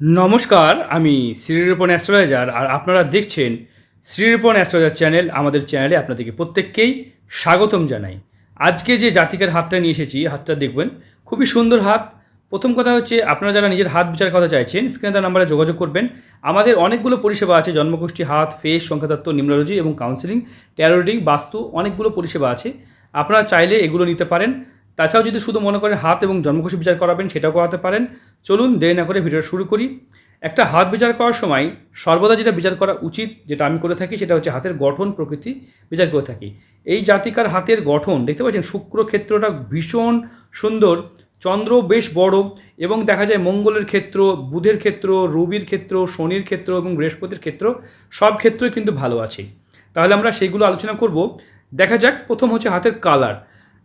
নমস্কার, আমি শ্রীরূপন অ্যাস্ট্রোলজার আর আপনারা দেখছেন শ্রীরূপন অ্যাস্ট্রোলজার চ্যানেল, আমাদের চ্যানেলে আপনাদেরকে প্রত্যেককেই স্বাগতম জানাই। আজকে যে জাতিকার হাতটা নিয়ে এসেছি হাতটা দেখবেন, খুবই সুন্দর হাত। প্রথম কথা হচ্ছে, আপনারা যারা নিজের হাত বিচার কথা চাইছেন, স্ক্রিনে তার নাম্বারে যোগাযোগ করবেন। আমাদের অনেকগুলো পরিষেবা আছে, জন্মগোষ্ঠী, হাত, ফেস, সংখ্যাতত্ত্ব নিউমোলজি এবং কাউন্সিলিং ট্যারোডিং বাস্তু, অনেকগুলো পরিষেবা আছে। আপনারা চাইলে এগুলো নিতে পারেন। তাছাড়াও যদি শুধু মনে করেন হাত এবং জন্মকোষী বিচার করাবেন, সেটাও করাতে পারেন। চলুন দেরি না করে ভিডিওটা শুরু করি। একটা হাত বিচার করার সময় সর্বদা যেটা বিচার করা উচিত, যেটা আমি করে থাকি, সেটা হচ্ছে হাতের গঠন, প্রকৃতি বিচার করে থাকি। এই জাতিকার হাতের গঠন, দেখতে পাচ্ছেন শুক্রক্ষেত্রটা ভীষণ সুন্দর, চন্দ্র বেশ বড় এবং দেখা যায় মঙ্গলের ক্ষেত্র, বুধের ক্ষেত্র, রবির ক্ষেত্র, শনির ক্ষেত্র এবং বৃহস্পতির ক্ষেত্র সব ক্ষেত্রই কিন্তু ভালো আছে। তাহলে আমরা সেইগুলো আলোচনা করব। দেখা যাক, প্রথম হচ্ছে হাতের কালার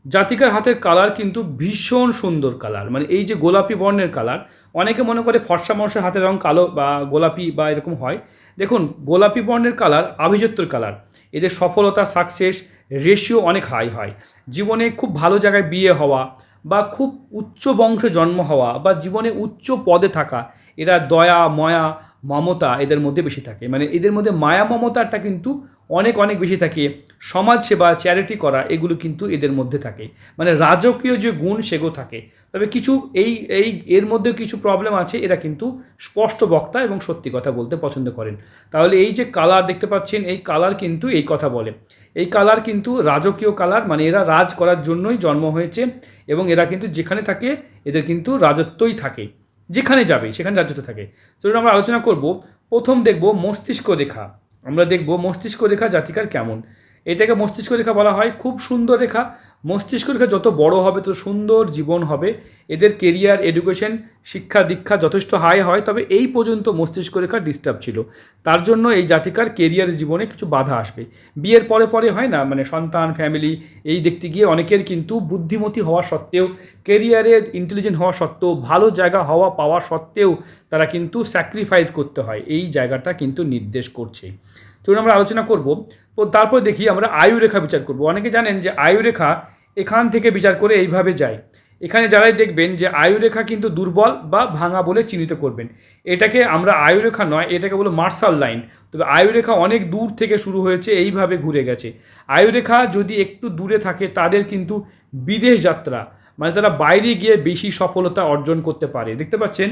জাতিকার হাতের কালার কিন্তু ভীষণ সুন্দর কালার মানে এই যে গোলাপি বর্ণের কালার অনেকে মনে করে ফর্সা মানুষের হাতের রং কালো বা গোলাপি বা এরকম হয়। দেখুন, গোলাপি বর্ণের কালার আভিজাত্যর কালার এদের সফলতা সাকসেস রেশিও অনেক হাই হয়। জীবনে খুব ভালো জায়গায় বিয়ে হওয়া বা খুব উচ্চ বংশে জন্ম হওয়া বা জীবনে উচ্চ পদে থাকা, এরা দয়া, ময়া, মমতা এদের মধ্যে বেশি থাকে। মানে এদের মধ্যে মায়া, মমতাটা কিন্তু অনেক অনেক বেশি থাকে। সমাজ সেবা চ্যারিটি করা, এগুলো কিন্তু এদের মধ্যে থাকে। মানে রাজকীয় যে গুণ সেগুলো থাকে। তবে কিছু এই এই, এর মধ্যে কিছু প্রবলেম আছে, এরা কিন্তু স্পষ্ট বক্তা এবং সত্যি কথা বলতে পছন্দ করেন। তাহলে এই যে কালার দেখতে পাচ্ছেন, এই কালার কিন্তু এই কথা বলে। এই কালার কিন্তু রাজকীয় কালার মানে এরা রাজ করার জন্যই জন্ম হয়েছে এবং এরা কিন্তু যেখানে থাকে, এদের কিন্তু রাজত্বই থাকে। যেখানে যাবে, সেখানে রাজত্ব থাকে। চলুন আমরা আলোচনা করব। প্রথম দেখব মস্তিষ্ক রেখা। আমরা দেখব মস্তিষ্ক রেখা জাতিকার কেমন। এটাকে মস্তিষ্ক রেখা বলা হয়। খুব সুন্দর রেখা। মস্তিষ্ক রেখা যত বড় হবে, তত সুন্দর জীবন হবে। এদের কেরিয়ার এডুকেশন শিক্ষা, দীক্ষা যথেষ্ট হাই হয়, তবে এই পর্যন্ত মস্তিষ্ক রেখা ডিস্টার্ব ছিল। তার জন্য এই জাতিকার কেরিয়ার জীবনে কিছু বাধা আসবে। বিয়ের পরে পরে হয় না মানে সন্তান ফ্যামিলি এই দেখতে গিয়ে অনেকের কিন্তু বুদ্ধিমতী হওয়া সত্ত্বেও কেরিয়ারের ইন্টেলিজেন্ট হওয়া সত্ত্বেও, ভালো জায়গা হওয়া, পাওয়া সত্ত্বেও তারা কিন্তু স্যাক্রিফাইস করতে হয়। এই জায়গাটা কিন্তু নির্দেশ করছে। চলুন আমরা আলোচনা করব তারপর দেখি আমরা আয়ু রেখা বিচার করব। অনেকে জানেন যে আয়ু রেখা এখান থেকে বিচার করে এইভাবে যায়। এখানে যারাই দেখবেন যে আয়ুরেখা কিন্তু দুর্বল বা ভাঙা বলে চিহ্নিত করবেন। এটাকে আমরা আয়ুরেখা নয়, এটাকে বলো মার্শাল লাইন। তবে আয়ুরেখা অনেক দূর থেকে শুরু হয়েছে, এইভাবে ঘুরে গেছে। আয়ুরেখা যদি একটু দূরে থাকে, তাদের কিন্তু বিদেশ যাত্রা মানে তারা বাইরে গিয়ে বেশি সফলতা অর্জন করতে পারে। দেখতে পাচ্ছেন?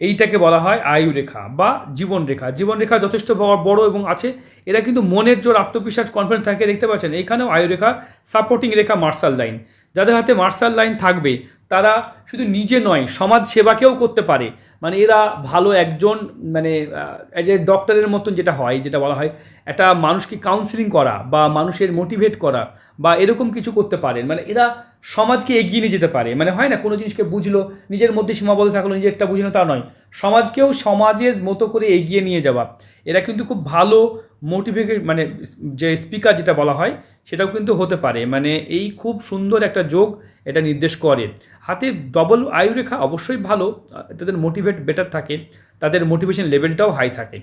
এইটাকে বলা হয় আয়ু রেখা বা জীবন রেখা জীবন রেখা যথেষ্ট বড় এবং আছে। এরা কিন্তু মনের জোর, আত্মবিশ্বাস কনফিডেন্স থাকে, দেখতে পাচ্ছেন। এখানেও আয়ু রেখা সাপোর্টিং রেখা মার্শাল লাইন যাদের হাতে মার্শাল লাইন থাকবে তারা শুধু নিজে নয়, সমাজ সেবাকেও করতে পারে। মানে এরা ভালো একজন মানে যে ডক্টরের মতন যেটা হয়, যেটা বলা হয়, একটা মানুষকে কাউন্সিলিং করা বা মানুষের মোটিভেট করা বা এরকম কিছু করতে পারেন। মানে এরা সমাজকে এগিয়ে নিয়ে যেতে পারে। মানে হয় না, কোনো জিনিসকে বুঝলো, নিজের মধ্যে সীমাবদ্ধ থাকল নিজেরটা বুঝলো তা নয়। সমাজকেও সমাজের মতো করে এগিয়ে নিয়ে যাওয়া। এরা কিন্তু খুব ভালো মোটিভেট মানে যে স্পিকার যেটা বলা হয়, সেটাও কিন্তু হতে পারে। মানে এই খুব সুন্দর একটা যোগ এটা নির্দেশ করে। হাতে ডবল আয়ু রেখা অবশ্যই ভালো তাদের মোটিভেট বেটার থাকে, তাদের মোটিভেশন লেভেলটাও হাই থাকে।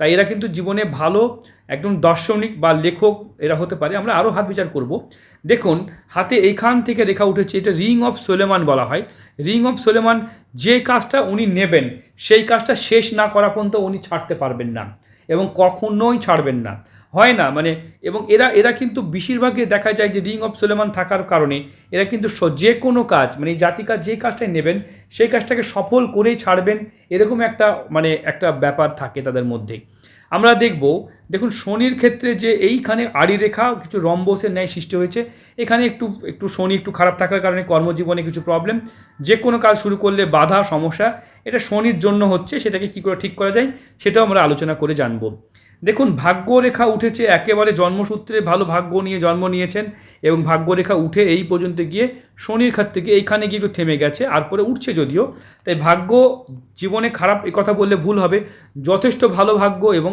তাই এরা কিন্তু জীবনে ভালো একদম দার্শনিক বা লেখক এরা হতে পারে। আমরা আরও হাত বিচার করব। দেখুন, হাতে এইখান থেকে রেখা উঠেছে, এটা রিং অফ সোলেমান বলা হয়। রিং অফ সোলেমান যে কাজটা উনি নেবেন, সেই কাজটা শেষ না করা পর্যন্ত উনি ছাড়তে পারবেন না এবং কখনোই ছাড়বেন না। হয় না মানে এবং এরা এরা কিন্তু বেশিরভাগে দেখা যায় যে রিং অফ সোলেমান থাকার কারণে এরা কিন্তু যে কোনো কাজ মানে এই জাতিকার যে কাজটাই নেবেন, সেই কাজটাকে সফল করেই ছাড়বেন, এরকম একটা মানে একটা ব্যাপার থাকে তাদের মধ্যে। আমরা দেখব, দেখুন শনির ক্ষেত্রে যে এইখানে আড়ি রেখা কিছু রম্বসের ন্যায় সৃষ্টি হয়েছে, এখানে একটু একটু শনি একটু খারাপ থাকার কারণে কর্মজীবনে কিছু প্রবলেম যে কোনো কাজ শুরু করলে বাধা, সমস্যা, এটা শনির জন্য হচ্ছে, সেটাকে কী করে ঠিক করা যায়, সেটাও আমরা আলোচনা করে জানব। দেখুন, ভাগ্যরেখা উঠেছে, একেবারে জন্মসূত্রে ভালো ভাগ্য নিয়ে জন্ম নিয়েছেন এবং ভাগ্যরেখা উঠে এই পর্যন্ত গিয়ে শনির খাত থেকে এইখানে গিয়ে একটু থেমে গেছে আর পরে উঠছে যদিও। তাই ভাগ্য জীবনে খারাপ এ কথা বললে ভুল হবে, যথেষ্ট ভালো ভাগ্য এবং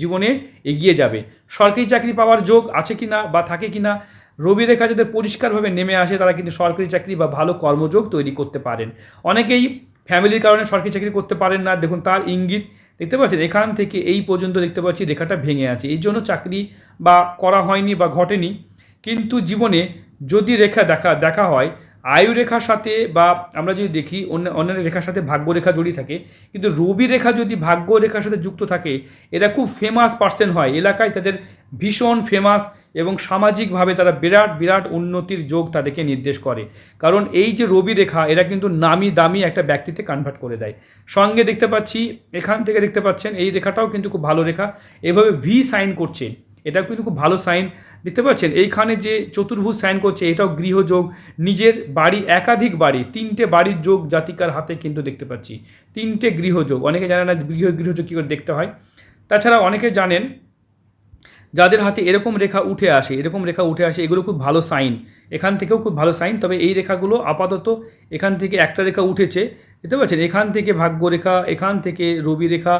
জীবনে এগিয়ে যাবে। সরকারি চাকরি পাওয়ার যোগ আছে কি না বা থাকে কি না রবি রেখা যাদের পরিষ্কারভাবে নেমে আসে, তারা কিন্তু সরকারি চাকরি বা ভালো কর্মযোগ তৈরি করতে পারেন। অনেকেই ফ্যামিলির কারণে সরকারি চাকরি করতে পারেন না, দেখুন, তার ইঙ্গিত দেখতে পাচ্ছেন, এখান থেকে এই পর্যন্ত দেখতে পাচ্ছি রেখাটা ভেঙে আছে। এই জন্য চাকরি বা করা হয়নি বা ঘটেনি। কিন্তু জীবনে যদি রেখা দেখা দেখা হয় আয়ু রেখার সাথে বা আমরা যদি দেখি, অন্য, অন্যান্য রেখার সাথে ভাগ্য রেখা জড়িয়ে থাকে, কিন্তু রবি রেখা যদি ভাগ্য রেখার সাথে যুক্ত থাকে, এরা খুব ফেমাস পার্সন হয়। এলাকায় তাদের ভীষণ ফেমাস এবং সামাজিকভাবে তারা বিরাট বিরাট উন্নতির যোগ তাদেরকে নির্দেশ করে। কারণ এই যে রবি রেখা, এরা কিন্তু নামি দামি একটা ব্যক্তিতে কনভার্ট করে দেয়। সঙ্গে দেখতে পাচ্ছি, এখান থেকে দেখতে পাচ্ছেন, এই রেখাটাও কিন্তু খুব ভালো রেখা। এভাবে ভি সাইন করছে। এটা কিন্তু খুব ভালো সাইন দেখতে পাচ্ছেন, এইখানে যে চতুর্ভুজ সাইন করছে, এটাও গৃহযোগ। নিজের বাড়ি, একাধিক বাড়ি, তিনটে বাড়ির যোগ জাতিকার হাতে কিন্তু দেখতে পাচ্ছি। তিনটে গৃহযোগ, অনেকে জানে না গৃহ, গৃহযোগ কী করে দেখতে হয়। তাছাড়া অনেকে জানেন, যাদের হাতে এরকম রেখা উঠে আসে, এরকম রেখা উঠে আসে, এগুলো খুব ভালো সাইন। এখান থেকেও খুব ভালো সাইন, তবে এই রেখাগুলো আপাতত এখান থেকে একটা রেখা উঠেছে। দেখতে পাচ্ছেন, এখান থেকে ভাগ্য রেখা, এখান থেকে রবি রেখা,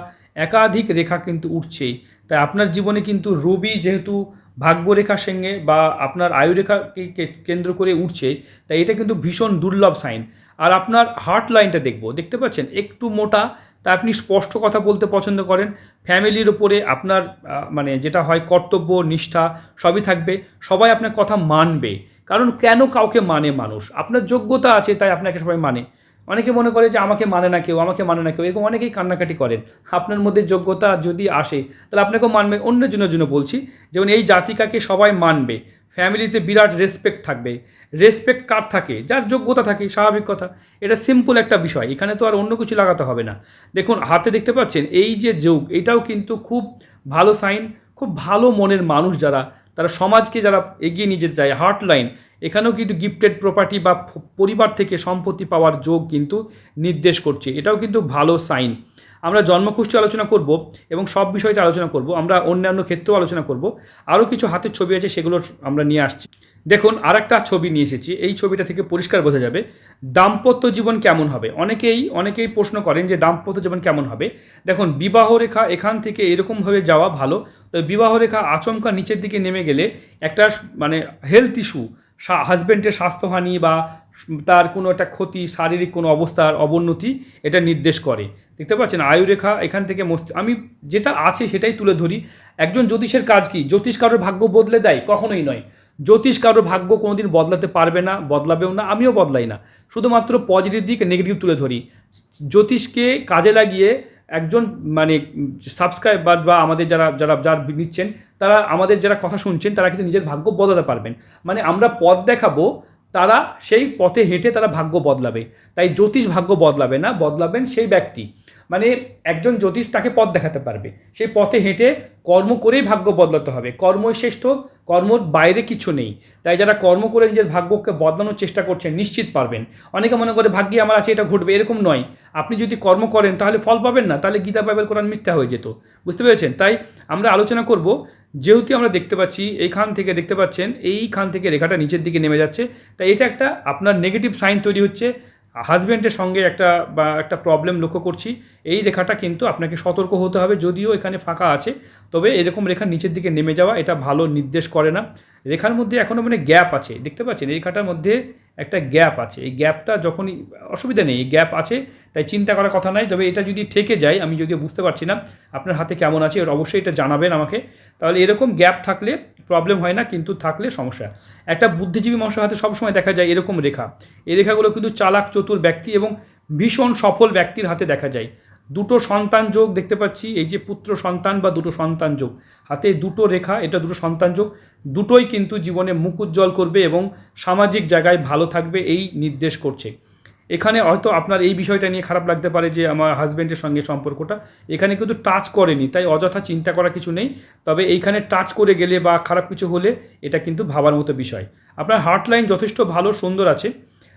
একাধিক রেখা কিন্তু উঠছেই। তাই আপনার জীবনে কিন্তু রবি যেহেতু ভাগ্যরেখার সঙ্গে বা আপনার আয়ুরেখাকে কেন্দ্র করে উঠছে, তাই এটা কিন্তু ভীষণ দুর্লভ সাইন আর আপনার হার্ট লাইনটা দেখব, দেখতে পাচ্ছেন? একটু মোটা, তা আপনি স্পষ্ট কথা বলতে পছন্দ করেন। ফ্যামিলির ওপরে আপনার মানে যেটা হয় কর্তব্য, নিষ্ঠা, সবই থাকবে। সবাই আপনার কথা মানবে। কারণ কেন কাউকে মানে মানুষ? আপনার যোগ্যতা আছে, তাই আপনাকে সবাই মানে। অনেকে মনে করে যে আমাকে মানে না কেউ, আমাকে মানে না কেউ, এরকম অনেকেই কান্নাকাটি করেন। আপনার মধ্যে যোগ্যতা যদি আসে, তাহলে আপনাকেও মানবে। অন্যের জন্য জন্য বলছি, যেমন এই জাতিকাকে সবাই মানবে। ফ্যামিলিতে বিরাট রেসপেক্ট থাকবে। রেসপেক্ট কার থাকে? যার যোগ্যতা থাকে, স্বাভাবিক কথা। এটা সিম্পল একটা বিষয়। এখানে তো আর অন্য কিছু লাগাতে হবে না। দেখুন, হাতে দেখতে পাচ্ছেন, এই যে যোগ, এটাও কিন্তু খুব ভালো সাইন খুব ভালো মনের মানুষ যারা তারা সমাজকে যারা এগিয়ে নিয়ে যেতে চায় হার্ট লাইন এখানেও কিন্তু গিফটেড প্রপার্টি বা পরিবার থেকে সম্পত্তি পাওয়ার যোগ কিন্তু নির্দেশ করছে। এটাও কিন্তু ভালো সাইন আমরা জন্মকুষ্ঠী আলোচনা করব এবং সব বিষয়টা আলোচনা করব, আমরা অন্যান্য ক্ষেত্রেও আলোচনা করব। আরও কিছু হাতের ছবি আছে, সেগুলো আমরা নিয়ে আসছি। দেখুন আর একটা ছবি নিয়ে এসেছি। এই ছবিটা থেকে পরিষ্কার বোঝা যাবে দাম্পত্য জীবন কেমন হবে। অনেকেই অনেকেই প্রশ্ন করেন যে দাম্পত্য জীবন কেমন হবে। দেখুন, বিবাহ রেখা এখান থেকে এরকমভাবে যাওয়া ভালো। তবে বিবাহ রেখা আচমকা নিচের দিকে নেমে গেলে একটা মানে হেলথ ইস্যু হাজব্যান্ডের স্বাস্থ্যহানি বা তার কোনো একটা ক্ষতি, শারীরিক কোনো অবস্থার অবনতি, এটা নির্দেশ করে। দেখতে পাচ্ছেন আয়ুরেখা এখান থেকে আমি যেটা আছে সেটাই তুলে ধরি। একজন জ্যোতিষের কাজ কি? জ্যোতিষ কারোর ভাগ্য বদলে দেয়? কখনোই নয়। জ্যোতিষ কারোর ভাগ্য কোনোদিন বদলাতে পারবে না, বদলাবেও না, আমিও বদলাই না। শুধুমাত্র পজিটিভ দিক নেগেটিভ তুলে ধরি। জ্যোতিষকে কাজে লাগিয়ে একজন মানে সাবস্ক্রাইবার বা আমাদের যারা যারা যারা নিচ্ছেন, তারা আমাদের যারা কথা শুনছেন, তারা কিন্তু নিজের ভাগ্য বদলাতে পারবেন। মানে আমরা পথ দেখাবো তারা সেই পথে হেঁটে তারা ভাগ্য বদলাবে। তাই জ্যোতিষ ভাগ্য বদলাবে না, বদলাবেন সেই ব্যক্তি। মানে একজন জ্যোতিষ তাকে পথ দেখাতে পারবে। সেই পথে হেঁটে কর্ম করেই ভাগ্য বদলাতে হবে। কর্মই শ্রেষ্ঠ, কর্মর বাইরে কিছু নেই। তাই যারা কর্ম করে নিজের ভাগ্যকে বদলানোর চেষ্টা করছেন, নিশ্চিত পারবেন। অনেকে মনে করে, ভাগ্যে আমার আছে, এটা ঘটবে। এরকম নয়। আপনি যদি কর্ম করেন, তাহলে ফল পাবেন না। তাহলে গীতা, বাইবেল, কোরআন মিথ্যা হয়ে যেত। বুঝতে পেরেছেন? তাই আমরা আলোচনা করব যেহেতু আমরা দেখতে পাচ্ছি, এইখান থেকে দেখতে পাচ্ছেন, এইখান থেকে রেখাটা নিচের দিকে নেমে যাচ্ছে। তাই এটা একটা আপনার নেগেটিভ সাইন তৈরি হচ্ছে। হাজব্যান্ডের সঙ্গে একটা বা একটা প্রবলেম লক্ষ্য করছি। এই রেখাটা কিন্তু আপনাকে সতর্ক হতে হবে, যদিও এখানে ফাঁকা আছে। তবে এরকম রেখা নিচের দিকে নেমে যাওয়া এটা ভালো নির্দেশ করে না। রেখার মধ্যে এখনও মানে গ্যাপ আছে। দেখতে পাচ্ছেন রেখাটার মধ্যে একটা গ্যাপ আছে। এই গ্যাপটা যখনই, অসুবিধা নেই, এই গ্যাপ আছে, তাই চিন্তা করার কথা নাই। তবে এটা যদি থেকে যায়, আমি যদিও বুঝতে পারছি না, আপনার হাতে কেমন আছে অবশ্যই এটা জানাবেন আমাকে। তাহলে এরকম গ্যাপ থাকলে প্রবলেম হয় না, কিন্তু থাকলে সমস্যা। একটা বুদ্ধিজীবী মানুষের হাতে সবসময় দেখা যায় এরকম রেখা। এই রেখাগুলো কিন্তু চালাক, চতুর ব্যক্তি এবং ভীষণ সফল ব্যক্তির হাতে দেখা যায়। দুটো সন্তান যোগ দেখতে পাচ্ছি, এই যে পুত্র সন্তান বা দুটো সন্তান যোগ। হাতে দুটো রেখা, এটা দুটো সন্তান যোগ। দুটোই কিন্তু জীবনে মুখ উজ্জ্বল করবে এবং সামাজিক জায়গায় ভালো থাকবে এই নির্দেশ করছে। এখানে হয়তো আপনার এই বিষয়টা নিয়ে খারাপ লাগতে পারে যে আমার হাজব্যান্ডের সঙ্গে সম্পর্কটা। এখানে কিন্তু টাচ করেনি, তাই অযথা চিন্তা করা কিছু নেই। তবে এইখানে টাচ করে গেলে বা খারাপ কিছু হলে এটা কিন্তু ভাবার মতো বিষয়। আপনার হার্ট লাইন যথেষ্ট ভালো, সুন্দর আছে।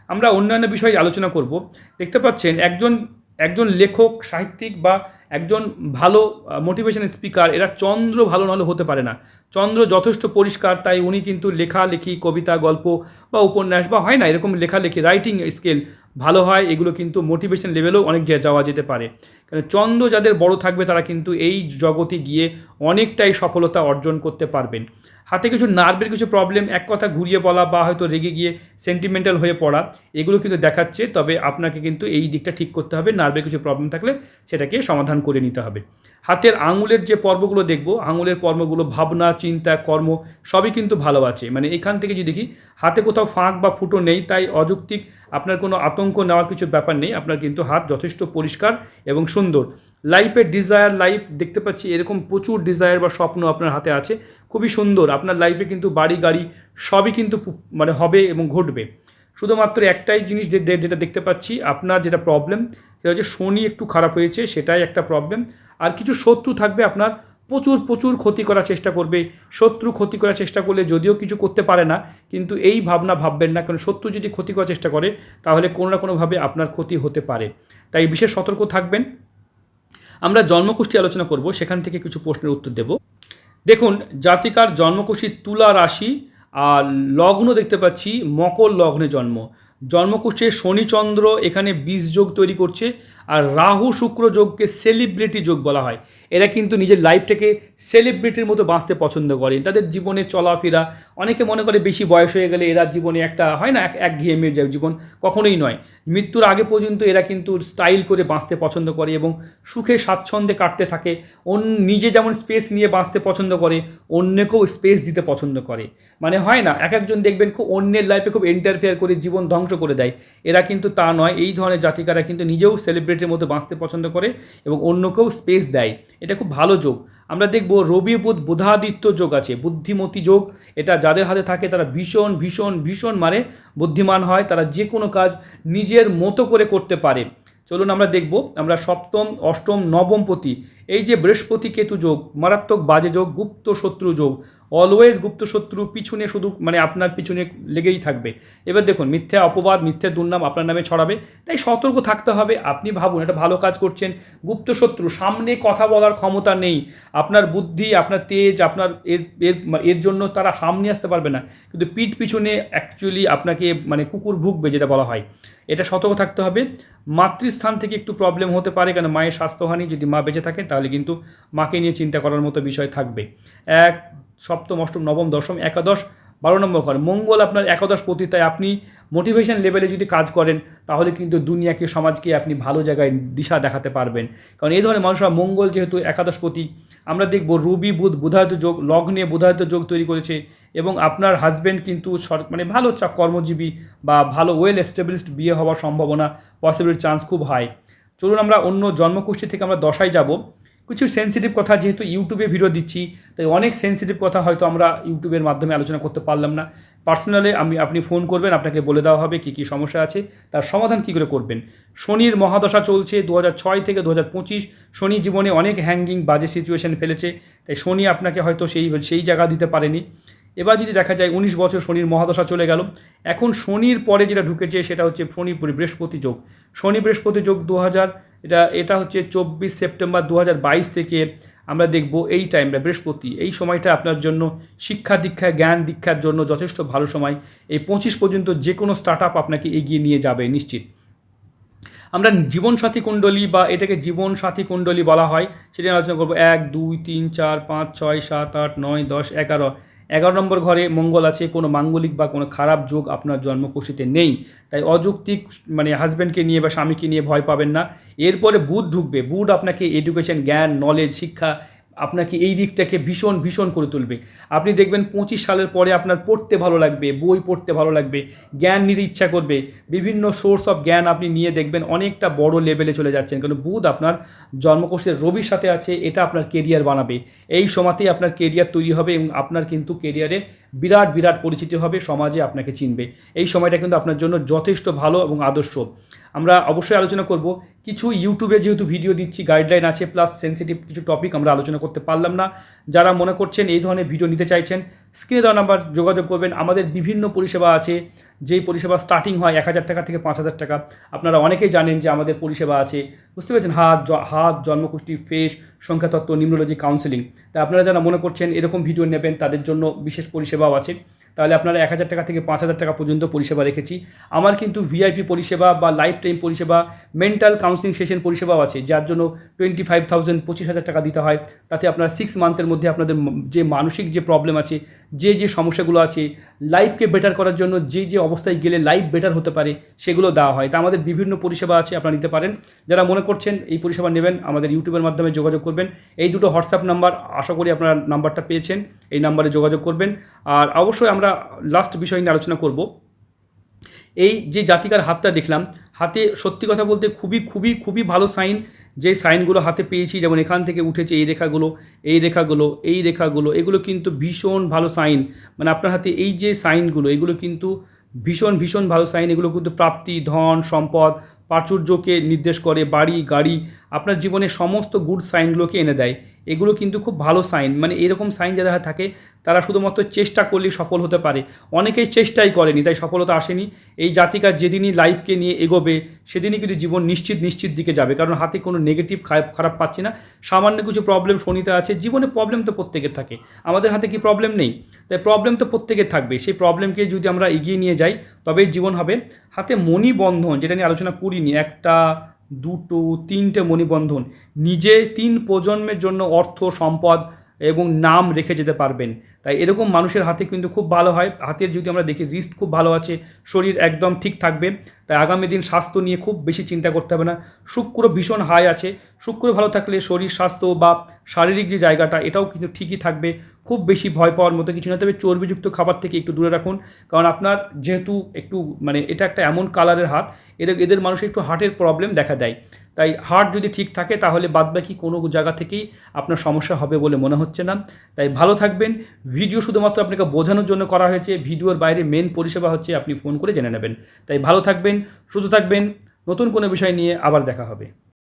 আমরা অন্যান্য বিষয়ে আলোচনা করব। দেখতে পাচ্ছেন, একজন একজন লেখক, সাহিত্যিক বা একজন ভালো মোটিভেশন স্পিকার এরা চন্দ্র ভালো নাহলে হতে পারে না। চন্দ্র যথেষ্ট পরিষ্কার, তাই উনি কিন্তু লেখালেখি, কবিতা, গল্প বা উপন্যাস বা হয় না, এরকম লেখালেখি রাইটিং স্কিল ভালো হয়, এগুলো কিন্তু মোটিভেশন লেভেলেও অনেক যাওয়া যেতে পারে। কারণ চন্দ্র যাদের বড় থাকবে, তারা কিন্তু এই জগতে গিয়ে অনেকটাই সফলতা অর্জন করতে পারবেন। হাতে কিছু নার্ভের কিছু প্রবলেম এক কথা ঘুরিয়ে বলা বা হয়তো রেগে গিয়ে সেন্টিমেন্টাল হয়ে পড়া, এগুলো কিন্তু দেখাচ্ছে, তবে আপনাকে কিন্তু এই দিকটা ঠিক করতে হবে নার্ভের কিছু প্রবলেম থাকলে সেটাকে সমাধান করে নিতে হবে। হাতের আঙুলের যে পর্বগুলো দেখব, আঙুলের পর্বগুলো, ভাবনা, চিন্তা, কর্ম, সবই কিন্তু ভালো আছে। মানে এখান থেকে যদি দেখি, হাতে কোথাও ফাঁক বা ফুটো নেই, তাই অযৌক্তিক আপনার কোনো আতঙ্ক নেওয়ার কিছু ব্যাপার নেই। আপনার কিন্তু হাত যথেষ্ট পরিষ্কার এবং সুন্দর। লাইফের ডিজায়ার লাইফ দেখতে পাচ্ছি, এরকম প্রচুর ডিজায়ার বা স্বপ্ন আপনার হাতে আছে। খুবই সুন্দর। আপনার লাইফে কিন্তু বাড়ি, গাড়ি সবই কিন্তু মানে হবে এবং ঘটবে। শুধুমাত্র একটাই জিনিস যেটা দেখতে পাচ্ছি, আপনার যেটা প্রবলেম সেটা হচ্ছে শনি একটু খারাপ হয়েছে, সেটাই একটা প্রবলেম আর কিছু শত্রু থাকবে আপনার, প্রচুর প্রচুর ক্ষতি করার চেষ্টা করবে। শত্রু ক্ষতি করার চেষ্টা করলে যদিও কিছু করতে পারে না, কিন্তু এই ভাবনা ভাববেন না, কারণ শত্রু যদি ক্ষতি করার চেষ্টা করে, তাহলে কোনো না কোনোভাবে আপনার ক্ষতি হতে পারে। তাই বিশেষ সতর্ক থাকবেন। আমরা জন্মকুষ্ঠী আলোচনা করব, সেখান থেকে কিছু প্রশ্নের উত্তর দেব। দেখুন, জাতিকার জন্মকুষ্ঠী তুলা রাশি আর লগ্ন দেখতে পাচ্ছি, মকর লগ্নে জন্ম। জন্মকুষ্ঠে শনিচন্দ্র এখানে বীজ যোগ তৈরি করছে। আর রাহু শুক্র যোগকে সেলিব্রিটি যোগ বলা হয়। এরা কিন্তু নিজের লাইফটাকে সেলিব্রিটির মতো বাঁচতে পছন্দ করে তাদের জীবনে চলাফেরা, অনেকে মনে করে বেশি বয়স হয়ে গেলে এরা জীবনে একটা হয় না, এক এক ঘেয়েমে জীবন, কখনোই নয়। মৃত্যুর আগে পর্যন্ত এরা কিন্তু স্টাইল করে বাঁচতে পছন্দ করে এবং সুখে স্বাচ্ছন্দ্যে কাটতে থাকে। অন্য, নিজে যেমন স্পেস নিয়ে বাঁচতে পছন্দ করে, অন্যকেও স্পেস দিতে পছন্দ করে। মানে হয় না, এক একজন দেখবেন খুব অন্যের লাইফে খুব ইন্টারফেয়ার করে, জীবন ধ্বংস করে দেয়। এরা কিন্তু তা নয়, এই ধরনের জাতিকারা কিন্তু নিজেও সেলিব্রিটির মতো বাঁচতে পছন্দ করে এবং অন্য কেউ স্পেস দেয়। এটা খুব ভালো যোগ। আমরা দেখব রবি বুধ বুধাদিত্য যোগ আছে, বুদ্ধিমতী যোগ। এটা যাদের হাতে থাকে তারা ভীষণ ভীষণ ভীষণ মানে বুদ্ধিমান হয়। তারা যে কোনো কাজ নিজের মতো করে করতে পারে। চলুন আমরা দেখব, আমরা সপ্তম, অষ্টম নবমপতি এই যে বৃহস্পতি কেতু যোগ, মারাত্মক বাজে যোগ, গুপ্ত শত্রু যোগ অলওয়েজ গুপ্ত শত্রু পিছনে শুধু মানে আপনার পিছনে লেগেই থাকবে। এবার দেখুন, মিথ্যা অপবাদ, মিথ্যে দুর্নাম আপনার নামে ছড়াবে। তাই সতর্ক থাকতে হবে, আপনি ভাবুন একটা ভালো কাজ করছেন। গুপ্ত শত্রু, সামনে কথা বলার ক্ষমতা নেই। আপনার বুদ্ধি, আপনার তেজ, আপনার এর এর এর জন্য তারা সামনে আসতে পারবে না। কিন্তু পিঠ পিছনে অ্যাকচুয়ালি আপনাকে মানে কুকুর ভুগবে যেটা বলা হয়। এটা সতর্ক থাকতে হবে। মাতৃস্থান থেকে একটু প্রবলেম হতে পারে, কেন মায়ের স্বাস্থ্যহানি যদি মা বেঁচে থাকে তাহলে কিন্তু মাকে নিয়ে চিন্তা করার মতো বিষয় থাকবে। এক, সপ্তম, অষ্টম, নবম, দশম, একাদশ, বারো নম্বর ঘর। মঙ্গল আপনার একাদশ পতি, তাই আপনি মোটিভেশন লেভেলে যদি কাজ করেন, তাহলে কিন্তু দুনিয়াকে, সমাজকে আপনি ভালো জায়গায় দিশা দেখাতে পারবেন। কারণ এই ধরনের মানুষরা মঙ্গল যেহেতু একাদশপতি আমরা দেখব রবি, বুধ, বুধায়িত যোগ, লগ্নে বুধায়িত যোগ তৈরি করেছে এবং আপনার হাজব্যান্ড কিন্তু সর- মানে ভালো চা, কর্মজীবী বা ভালো ওয়েল এস্টাবলিশড বিয়ে হওয়ার সম্ভাবনা পসিবিলিটি চান্স খুব হাই চলুন আমরা অন্য জন্মকুষ্ঠী থেকে আমরা দশায় যাব। কিছু সেন্সিটিভ কথা যেহেতু ইউটিউবে ভিডিও দিচ্ছি, তাই অনেক সেন্সিটিভ কথা হয়তো আমরা ইউটিউবের মাধ্যমে আলোচনা করতে পারলাম না। পার্সোনালি আমি, আপনি ফোন করবেন, আপনাকে বলে দেওয়া হবে কী কী সমস্যা আছে, তার সমাধান কী করে করবেন। শনির মহাদশা চলছে দু ছয় থেকে দু পঁচিশ। শনি জীবনে অনেক হ্যাঙ্গিং বাজে সিচুয়েশন ফেলেছে, তাই শনি আপনাকে হয়তো সেই সেই জায়গা দিতে পারেনি। এবার যদি দেখা যায় উনিশ বছর শনির মহাদশা চলে গেল, এখন শনির পরে যেটা ঢুকেছে সেটা হচ্ছে শনি বৃহস্পতি যোগ। শনি বৃহস্পতি যোগ দু হাজার এটা এটা হচ্ছে চব্বিশ সেপ্টেম্বর দু থেকে আমরা দেখব এই টাইমটা বৃহস্পতি। এই সময়টা আপনার জন্য শিক্ষা দীক্ষা, জ্ঞান দীক্ষার জন্য যথেষ্ট ভালো সময়। এই পঁচিশ পর্যন্ত যে কোনো স্টার্ট আপ আপনাকে এগিয়ে নিয়ে যাবে নিশ্চিত। আমরা জীবনসাথী কুণ্ডলী বা এটাকে জীবনসাথী কুণ্ডলী বলা হয়, সেটা আলোচনা করব। এক, দুই, তিন, চার, পাঁচ, ছয়, সাত, আট, নয়, দশ, এগারো। এগারো নম্বর ঘরে মঙ্গল আছে, কোনো মাঙ্গলিক বা কোনো খারাপ যোগ আপনার জন্মকুশিতে নেই। তাই অযৌক্তিক মানে হাজব্যান্ডকে নিয়ে বা স্বামীকে নিয়ে ভয় পাবেন না। এরপরে বুধ ঢুকবে। বুধ আপনাকে এডুকেশন জ্ঞান নলেজ শিক্ষা আপনাকে এই দিকটাকে ভীষণ ভীষণ করে তুলবে। আপনি দেখবেন পঁচিশ সালের পরে আপনার পড়তে ভালো লাগবে, বই পড়তে ভালো লাগবে, জ্ঞান নিতে ইচ্ছা করবে, বিভিন্ন সোর্স অফ জ্ঞান আপনি নিয়ে দেখবেন অনেকটা বড় লেভেলে চলে যাচ্ছেন। কারণ বুধ আপনার জন্মকোষের রবির সাথে আছে, এটা আপনার কেরিয়ার বানাবে। এই সময়তেই আপনার কেরিয়ার তৈরি হবে এবং আপনার কিন্তু কেরিয়ারে বিরাট বিরাট পরিচিতি হবে, সমাজে আপনাকে চিনবে। এই সময়টা কিন্তু আপনার জন্য যথেষ্ট ভালো এবং আদর্শ। আমরা অবশ্যই আলোচনা করব। কিছু ইউটিউবে যেহেতু ভিডিও দিচ্ছি গাইডলাইন আছে প্লাস সেন্সিটিভ কিছু টপিক আমরা আলোচনা করতে পারলাম না। যারা মনে করছেন এই ধরনের ভিডিও নিতে চাইছেন স্ক্রিনে দেওয়া নাম্বার যোগাযোগ করবেন। আমাদের বিভিন্ন পরিষেবা আছে। যেই পরিষেবা স্টার্টিং হয় এক হাজার টাকা থেকে পাঁচ হাজার টাকা। আপনারা অনেকেই জানেন যে আমাদের পরিষেবা আছে, বুঝতে পেরেছেন? হাত হাত জন্মকুষ্টি ফেস সংখ্যাতত্ত্ব নিউরোলজি কাউন্সেলিং তা আপনারা যারা মনে করছেন এরকম ভিডিও নেবেন, তাদের জন্য বিশেষ পরিষেবাও আছে। তাহলে আপনারা এক হাজার টাকা থেকে পাঁচ হাজার টাকা পর্যন্ত পরিষেবা রেখেছি। আমার কিন্তু ভিআইপি পরিষেবা বা লাইফ টাইম পরিষেবা মেন্টাল কাউন্সিলিং সেশন পরিষেবাও আছে, যার জন্য টোয়েন্টি ফাইভ থাউজেন্ড পঁচিশ হাজার টাকা দিতে হয়। তাতে আপনারা সিক্স মান্থের মধ্যে আপনাদের যে মানসিক যে প্রবলেম আছে, যে যে সমস্যাগুলো আছে লাইফকে বেটার করার জন্য যে যে অবস্থায় গেলে লাইফ বেটার হতে পারে, সেগুলো দেওয়া হয়। তা আমাদের বিভিন্ন পরিষেবা আছে, আপনারা নিতে পারেন। যারা মনে করছেন এই পরিষেবা নেবেন, আমাদের ইউটিউবের মাধ্যমে যোগাযোগ করবেন। এই দুটো হোয়াটসঅ্যাপ নাম্বার আশা করি আপনারা নাম্বারটা পেয়েছেন, এই নাম্বারে যোগাযোগ করবেন। আর অবশ্যই আমরা লাস্ট বিষয় নিয়ে আলোচনা করব। এই যে জাতিকার হাতটা দেখলাম, হাতে সত্যি কথা বলতে খুবই খুবই খুবই ভালো সাইন যে সাইনগুলো হাতে পেয়েছি, যেমন এখান থেকে উঠেছে এই রেখাগুলো এই রেখাগুলো এই রেখাগুলো, এগুলো কিন্তু ভীষণ ভালো সাইন মানে আপনার হাতে এই যে সাইনগুলো এগুলো কিন্তু ভীষণ ভীষণ ভালো সাইন। এগুলো কিন্তু প্রাপ্তি ধন সম্পদ প্রাচুর্যকে নির্দেশ করে বাড়ি গাড়ি আপনার জীবনে সমস্ত গুড সাইনগুলোকে এনে দেয়। এগুলো কিন্তু খুব ভালো সাইন মানে এরকম সাইন যারা থাকে, তারা শুধুমাত্র চেষ্টা করলেই সফল হতে পারে। অনেকেই চেষ্টাই করেনি, তাই সফলতা আসেনি। এই জাতিকার যেদিনই লাইফকে নিয়ে এগোবে, সেদিনই কিন্তু জীবন নিশ্চিত নিশ্চিত দিকে যাবে। কারণ হাতে কোনো নেগেটিভ খারাপ পাচ্ছি না। সামান্য কিছু প্রবলেম শনিতে আছে। জীবনে প্রবলেম তো প্রত্যেকের থাকে। আমাদের হাতে কি প্রবলেম নেই? তাই প্রবলেম তো প্রত্যেকের থাকবে। সেই প্রবলেমকে যদি আমরা এগিয়ে নিয়ে যাই, তবেই জীবন হবে। হাতে মণিবন্ধন, যেটা নিয়ে আলোচনা করিনি, একটা দুটো, তিনটে মণিবন্ধন। নিজে তিন প্রজন্মের জন্য অর্থ, সম্পদ এবং নাম রেখে যেতে পারবেন। তাই এরকম মানুষের হাতে কিন্তু খুব ভালো হয়। হাতের যদি আমরা দেখি রিস্ট খুব ভালো আছে, শরীর একদম ঠিক থাকবে। তাই আগামী দিন স্বাস্থ্য নিয়ে খুব বেশি চিন্তা করতে হবে না। শুক্র ভীষণ হাই আছে। শুক্র ভালো থাকলে শরীর, স্বাস্থ্য বা শারীরিক যে জায়গাটা, এটাও কিন্তু ঠিকই থাকবে। খুব বেশি ভয় পাওয়ার মতো কিছু না। তবে চর্বিযুক্ত খাবার থেকে একটু দূরে রাখুন। কারণ আপনার যেহেতু একটু মানে এটা একটা এমন কালারের হাত, এদের এদের মানুষের একটু হার্টের প্রবলেম দেখা দেয়। তাই হার্ট যদি ঠিক থাকে, তাহলে বাদবাকি কোনো জায়গা থেকেই আপনার সমস্যা হবে বলে মনে হচ্ছে না। তাই ভালো থাকবেন। ভিডিও শুধুমাত্র আপনাকে বোঝানোর জন্য করা হয়েছে। ভিডিওর বাইরে মেন পরিষেবা হচ্ছে আপনি ফোন করে জেনে নেবেন। তাই ভালো থাকবেন, সুস্থ থাকবেন। নতুন কোনো বিষয় নিয়ে আবার দেখা হবে।